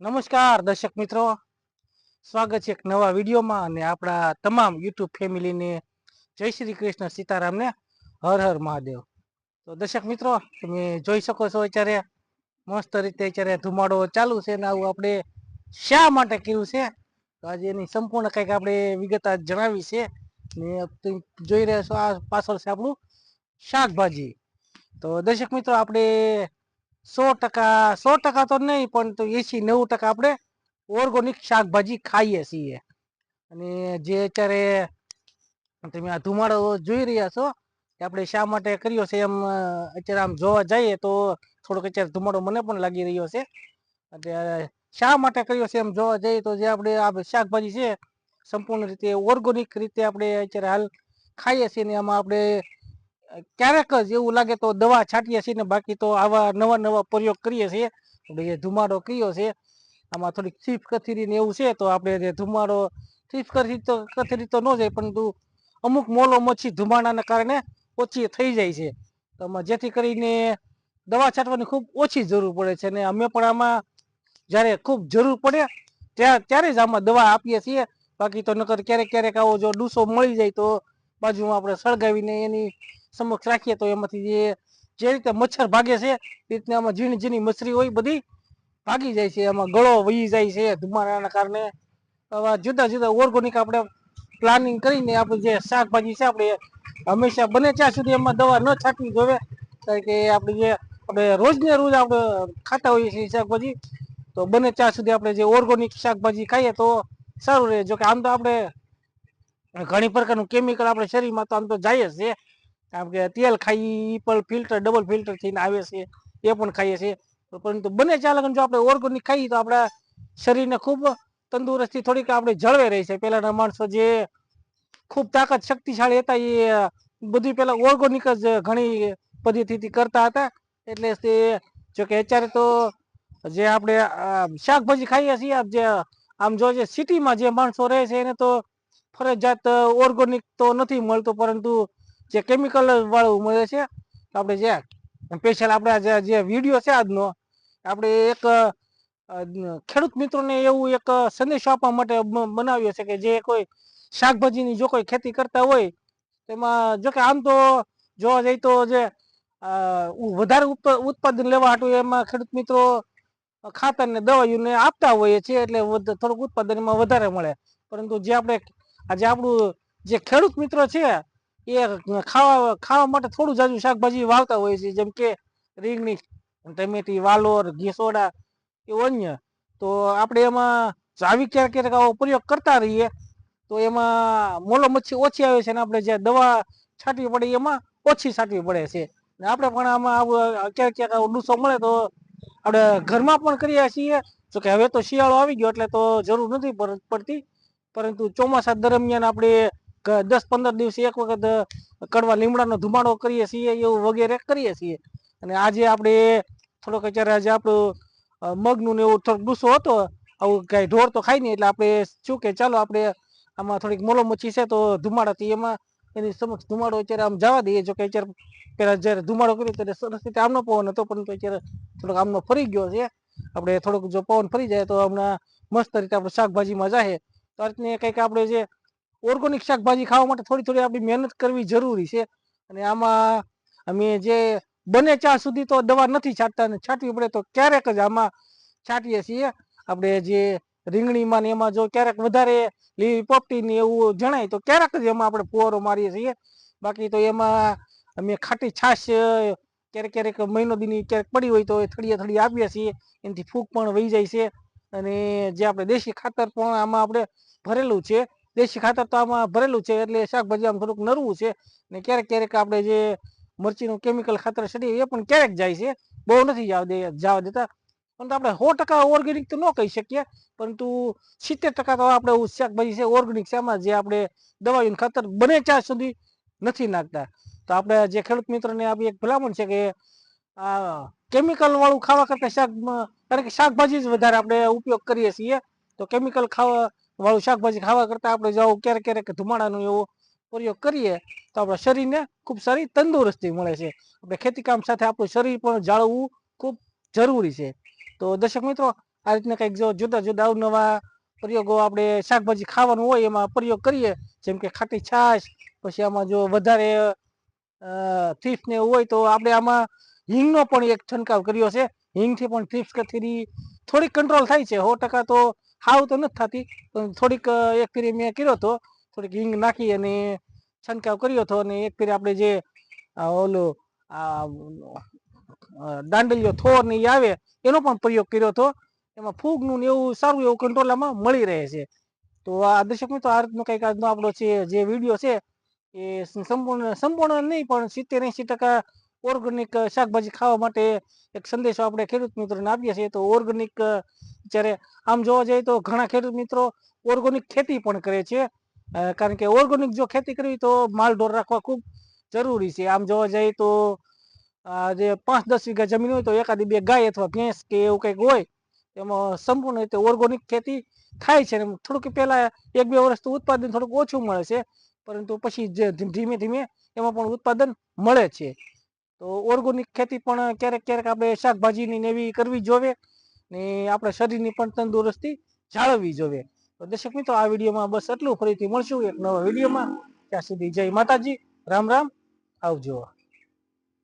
નમસ્કાર, દર્શક મિત્રો. સ્વાગત છે એક નવા વિડીયોમાં અને આપણા તમામ યુટ્યુબ ફેમિલીને જય શ્રી કૃષ્ણ સીતારામને હર હર મહાદેવ. તો દર્શક મિત્રો, તમે જોઈ શકો છો અત્યારે મસ્ત રીતે અત્યારે ધુમાડો ચાલુ છે ને આવું આપણે શા માટે કર્યું છે? તો આજે એની સંપૂર્ણ કંઈક આપણે વિગત જણાવી છે ને જોઈ રહ્યા છો આ પાછળ છે આપણું શાકભાજી. તો દર્શક મિત્રો, આપણે સો ટકા સો ટકા તો નહીં, પણ તો એસી નેવું ટકા આપણે ઓર્ગોનિક શાકભાજી ખાઈએ છીએ. અને જે અત્યારે તમે આ ધુમાડો જોઈ રહ્યા છો કે આપણે શા માટે કર્યો છે એમ અત્યારે આમ જોવા જઈએ તો થોડોક અત્યારે ધુમાડો મને પણ લાગી રહ્યો છે. અત્યારે શા માટે કર્યો છે એમ જોવા જઈએ તો જે આપણે આ શાકભાજી છે, સંપૂર્ણ રીતે ઓર્ગોનિક રીતે આપણે અત્યારે હાલ ખાઈએ છીએ ને એમાં આપણે ક્યારેક જ એવું લાગે તો દવા છાંટીએ છીએ ને બાકી તો આવા નવા નવા પ્રયોગ કરીએ છીએ. ભાઈ ધુમાડો કર્યો છે, આમાં થોડીક ચીફ કથીરી ને એવું છે તો આપણે જે ધુમાડો ચીફ કથીરી તો કથીરી તો ન જાય પરંતુ અમુક મોલો મચ્છી ધુમાડાના કારણે ઓછી થઈ જાય છે. તો આમાં જેથી કરીને દવા છાંટવાની ખૂબ ઓછી જરૂર પડે છે અને અમે પણ આમાં જ્યારે ખૂબ જરૂર પડે ત્યાં ત્યારે જ આમાં દવા આપીએ છીએ. બાકી તો નકર ક્યારેક ક્યારેક આવો જો ડૂસો મળી જાય તો બાજુમાં આપણે સળગાવીને એની સમક્ષ રાખીએ તો એમાંથી જે જે રીતે મચ્છર ભાગે છે, એ રીતે આમાં ઝીણી ઝીણી મચ્છરી હોય બધી ભાગી જાય છે. એમાં ગળો વહી જાય છે ધુમાડાના કારણે. જુદા જુદા ઓર્ગોનિક આપણે પ્લાનિંગ કરીને આપણે જે શાકભાજી છે આપણે હંમેશા બને ત્યાં સુધી એમાં દવા ન છાંટવી જોવે કારણ કે આપણે જે, આપણે રોજને રોજ આપણે ખાતા હોઈએ છીએ શાકભાજી, તો બને ત્યાં સુધી આપણે જે ઓર્ગોનિક શાકભાજી ખાઈએ તો સારું રહે. જો કે આમ તો આપણે ઘણી પ્રકારનું કેમિકલ આપણે શરીરમાં તો આમ તો જાય જ છે. કારણ કે તેલ ખાઈ પણ ફિલ્ટર ડબલ ફિલ્ટર થઈને આવે છે, એ પણ ખાઈએ છીએ. પરંતુ બને લગન જો આપણે ઓર્ગોનિક ખાઈએ તો આપણા શરીરને ખૂબ તંદુરસ્તી થોડીક આપણે જળવાઈ રહી છે. પહેલાના માણસો જે ખૂબ તાકાત, શક્તિશાળી હતા, એ બધી પેલા ઓર્ગોનિક જ ઘણી પદ્ધતિથી કરતા હતા. એટલે તે જો કે અત્યારે તો જે આપણે શાકભાજી ખાઈએ છીએ જે આમ જે સિટીમાં જે માણસો રહે છે, એને તો ફરજિયાત ઓર્ગોનિક તો નથી મળતું, પરંતુ જે કેમિકલ વાળું મળે છે આપણે જે સ્પેશિયલ આપણે જે વીડિયો છે આજનો, આપણે એક ખેડૂત મિત્રોને એવું એક સંદેશો આપવા માટે બનાવ્યો છે કે જે કોઈ શાકભાજીની જો કોઈ ખેતી કરતા હોય, તેમાં જો કે આમ તો જોવા જઈએ તો જે વધારે ઉત્પ- ઉત્પાદન લેવા હાટુ એમાં ખેડૂત મિત્રો ખાતર ને દવાઈઓને આપતા હોઈએ છીએ, એટલે થોડુંક ઉત્પાદન એમાં વધારે મળે. પરંતુ જે આપણે આજે આપણું જે ખેડૂત મિત્રો છે એ ખાવા ખાવા માટે થોડું જાજુ શાકભાજી વાવતા હોય છે, જેમ કે રીંગણી, ટમેટી, વાલોર ઘેસોડા એવું અન્ય. તો આપણે એમાં આવી ક્યારેક ક્યારેક પ્રયોગ કરતા રહીએ. તો એમાં મોલો મચ્છી ઓછી આવે છે અને આપણે જે દવા છાંટવી પડે એમાં ઓછી છાંટવી પડે છે. ને આપણે પણ આમાં આવું ક્યારેક ક્યારેક આવો ડૂસો મળે તો આપણે ઘરમાં પણ કરીએ છીએ. જો કે હવે તો શિયાળો આવી ગયો એટલે તો જરૂર નથી પડતી. પરંતુ ચોમાસા દરમિયાન આપણે દસ પંદર દિવસે એક વખત કડવા લીમડાનો ધુમાડો કરીએ છીએ એવું વગેરે કરીએ છીએ. અને આજે આપણે થોડોક અત્યારે આજે આપણું મગનું ને એવું થોડોક ગુસ્સો હતો, આવું કાંઈ ઢોર તો ખાય નહીં એટલે આપણે શું કે ચાલો આપણે આમાં થોડીક મોલો મચ્છી છે તો ધુમાડાથી એમાં એની સમક્ષ ધુમાડો અત્યારે આમ જવા દઈએ. જો કે અત્યારે પેલા જ્યારે ધુમાડો કર્યો ત્યારે સરસ રીતે આમનો પવન હતો, પરંતુ અત્યારે થોડોક આમનો ફરી ગયો છે. આપણે થોડોક જો પવન ફરી જાય તો હમણાં મસ્ત રીતે આપણે શાકભાજીમાં જાય તો આ રીતની કંઈક આપણે જે ઓર્ગોનિક શાકભાજી ખાવા માટે થોડી થોડી આપણી મહેનત કરવી જરૂરી છે. અને આમાં અમે જે બને ત્યાં સુધી તો દવા નથી છાંટતા અને છાંટવી પડે તો ક્યારેક જ આમાં છાંટીએ છીએ. આપણે જે રીંગણીમાં ને એમાં જો ક્યારેક વધારે લીલી પોપટી ને એવું જણાય તો ક્યારેક જ એમાં આપણે ફુવારો મારીએ છીએ. બાકી તો એમાં અમે ખાટી છાશ ક્યારેક ક્યારેક મહિનો દીની ક્યારેક પડી હોય તો એ થળીએ થળી આપીએ છીએ. એનાથી ફૂગ પણ વહી જાય છે. અને જે આપણે દેશી ખાતર પણ આમાં આપણે ભરેલું છે. દેશી ખાતર તો આમાં ભરેલું છે, એટલે શાકભાજી આમ થોડુંક નરવું છે. ને ક્યારેક ક્યારેક આપણે જે મરચીનું કેમિકલ ખાતર છડીએ એ પણ ક્યારેક જાય છે. બહુ નથી જવા દે, જવા દેતા. પરંતુ આપણે સો ટકા ઓર્ગેનિક તો ન કહી શકીએ. પરંતુ સિત્તેર ટકા તો આપણે શાકભાજી છે ઓર્ગેનિક છે, આમાં જે આપણે દવાઈનું ખાતર બને ત્યાં સુધી નથી નાખતા. તો આપણે જે ખેડૂત મિત્રોને આપી એક ભલામણ છે કે, આ કેમિકલ વાળું ખાવા કરતા શાક કારણ કે શાકભાજી જ વધારે આપણે ઉપયોગ કરીએ છીએ. તો કેમિકલ ખાવા વાળું શાકભાજી ખાવા કરતાં આપણે જાઓ ક્યારેક ક્યારેક ધુમાડાનો એવો પ્રયોગ કરીએ, તો આપણા શરીરને ખૂબ સારી તંદુરસ્તી મળે છે. આપણે ખેતીકામ સાથે આપણું શરીર પણ જાળવવું ખૂબ જરૂરી છે. તો દર્શક મિત્રો, આ રીતના કંઈક જો જુદા જુદા અવનવા પ્રયોગો આપણે શાકભાજી ખાવાનું હોય એમાં પ્રયોગ કરીએ, જેમ કે ખાટી છાશ, પછી આમાં જો વધારે થીફ ને એવું હોય તો આપણે આમાં હિંગનો પણ એક છંટકાવ કર્યો છે. હિંગથી પણ થીપ્સ કથીરી થોડીક કંટ્રોલ થાય છે. સો ટકા તો હાવ તો નથી થતી. પણ થોડીક એક ફેરી મેં કર્યો હતો. થોડીક હિંગ નાખી અને છંટકાવ કર્યો હતો અને એક ફેરી આપણે જે ઓલું દાંડલીઓ થોર ને આવે, એનો પણ પ્રયોગ કર્યો હતો. એમાં ફૂગનું એવું સારું એવું કંટ્રોલ આમાં મળી રહે છે. તો આ દર્શક મિત્રો, આ રીતનો કંઈક આજનો આપણો છે, જે વીડિયો છે, એ સંપૂર્ણ સંપૂર્ણ નહીં, પણ સિત્તેર એંશી ટકા ઓર્ગેનિક શાકભાજી ખાવા માટે એક સંદેશો આપણે ખેડૂત મિત્રોને આપીએ છીએ. તો ઓર્ગેનિક જ્યારે આમ જોવા જઈએ તો ઘણા ખેડૂત મિત્રો ઓર્ગેનિક ખેતી પણ કરે છે. કારણ કે ઓર્ગેનિક જો ખેતી કરવી તો માલઢોર રાખવા ખૂબ જરૂરી છે. આમ જોવા જઈએ તો જે પાંચ દસ વીઘા જમીન હોય તો એકાદી બે ગાય અથવા ભેંસ કે એવું કંઈક હોય, એમાં સંપૂર્ણ રીતે ઓર્ગોનિક ખેતી થાય છે. થોડુંક પહેલાં એક બે વર્ષ તો ઉત્પાદન થોડુંક ઓછું મળે છે. પરંતુ પછી જે ધીમે ધીમે એમાં પણ ઉત્પાદન મળે છે. તો ઓર્ગોનિક ખેતી પણ ક્યારેક ક્યારેક આપણે શાકભાજીની ને એવી કરવી જોવે ને આપણા શરીરની પણ તંદુરસ્તી જાળવવી જોવે. તો દર્શક મિત્રો, આ વિડીયોમાં બસ એટલું ફરીથી મળશું એક નવા વિડીયોમાં. ત્યાં સુધી જય માતાજી. રામ રામ. આવજો.